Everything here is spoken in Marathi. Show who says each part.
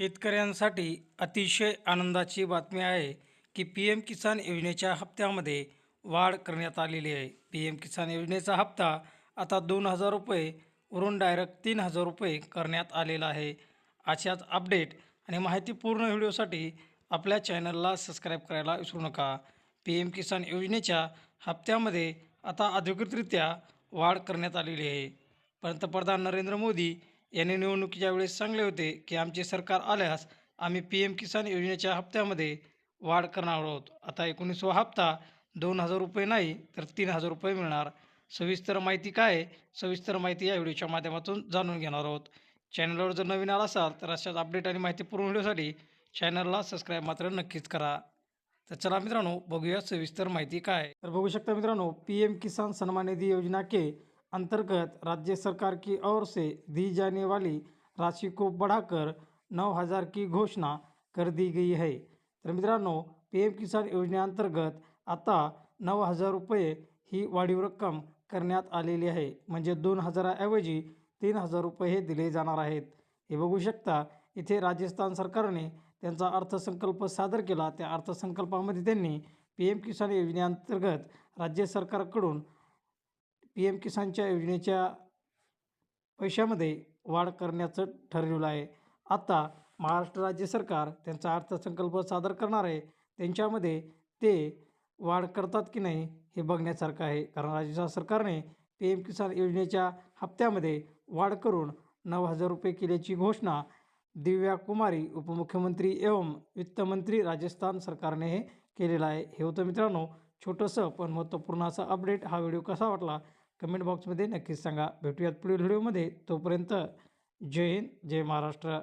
Speaker 1: शेतकऱ्यांसाठी अतिशय आनंदाची बातमी आहे की पी एम किसान योजनेच्या हप्त्यामध्ये वाढ करण्यात आलेली आहे. पी एम किसान योजनेचा हप्ता आता दोन हजार रुपये वरून डायरेक्ट तीन हजार रुपये करण्यात आलेला आहे. अशाच अपडेट आणि माहितीपूर्ण व्हिडिओसाठी आपल्या चॅनलला सबस्क्राईब करायला विसरू नका. पी एम किसान योजनेच्या हप्त्यामध्ये आता अधिकृतरित्या वाढ करण्यात आलेली आहे. पंतप्रधान नरेंद्र मोदी यांनी निवडणुकीच्या वेळेस सांगले होते की आमचे सरकार आल्यास आम्ही पी एम किसान योजनेच्या हप्त्यामध्ये वाढ करणार आहोत. आता एकोणीसवा हप्ता दोन हजार रुपये नाही तर तीन हजार रुपये मिळणार. सविस्तर माहिती काय सविस्तर माहिती या व्हिडिओच्या माध्यमातून जाणून घेणार आहोत. चॅनलवर जर नवीन आला असाल तर अशाच अपडेट आणि माहितीपूर्ण व्हिडिओसाठी चॅनलला सबस्क्राईब मात्र नक्कीच करा. तर चला मित्रांनो बघूया सविस्तर माहिती काय तर बघू शकता मित्रांनो पी एम किसान सन्मान निधी योजना के अंतर्गत राज्य सरकार की ओर से दी जाने वाली राशि को बढ़ाकर नौ हजार की घोषणा कर दी गई है। तर मित्रांनो पी एम किसान योजनेअंतर्गत आता नऊ हजार रुपये ही वाढीव रक्कम करण्यात आलेली आहे. म्हणजे दोन हजाराऐवजी तीन हजार रुपये हे दिले जाणार आहेत. हे बघू शकता इथे राजस्थान सरकारने त्यांचा अर्थसंकल्प सादर केला. त्या अर्थसंकल्पामध्ये त्यांनी पी एम किसान योजनेअंतर्गत राज्य सरकारकडून पी एम किसानच्या योजनेच्या पैशामध्ये वाढ करण्याचं ठरलेलं आहे. आता महाराष्ट्र राज्य सरकार त्यांचा अर्थसंकल्प सादर करणार आहे. त्यांच्यामध्ये ते वाढ करतात की नाही हे बघण्यासारखं आहे. कारण राज्य सरकारने पी एम किसान योजनेच्या हप्त्यामध्ये वाढ करून नऊ हजार रुपये केल्याची घोषणा दिव्या कुमारी उपमुख्यमंत्री एवं वित्तमंत्री राजस्थान सरकारने हे केलेलं आहे. हे होतं मित्रांनो छोटंसं पण महत्त्वपूर्ण असा अपडेट हा व्हिडिओ कसा वाटला कमेंट बॉक्समध्ये नक्कीच सांगा. भेटूयात पुढील व्हिडिओमध्ये. तोपर्यंत जय हिंद जय महाराष्ट्र.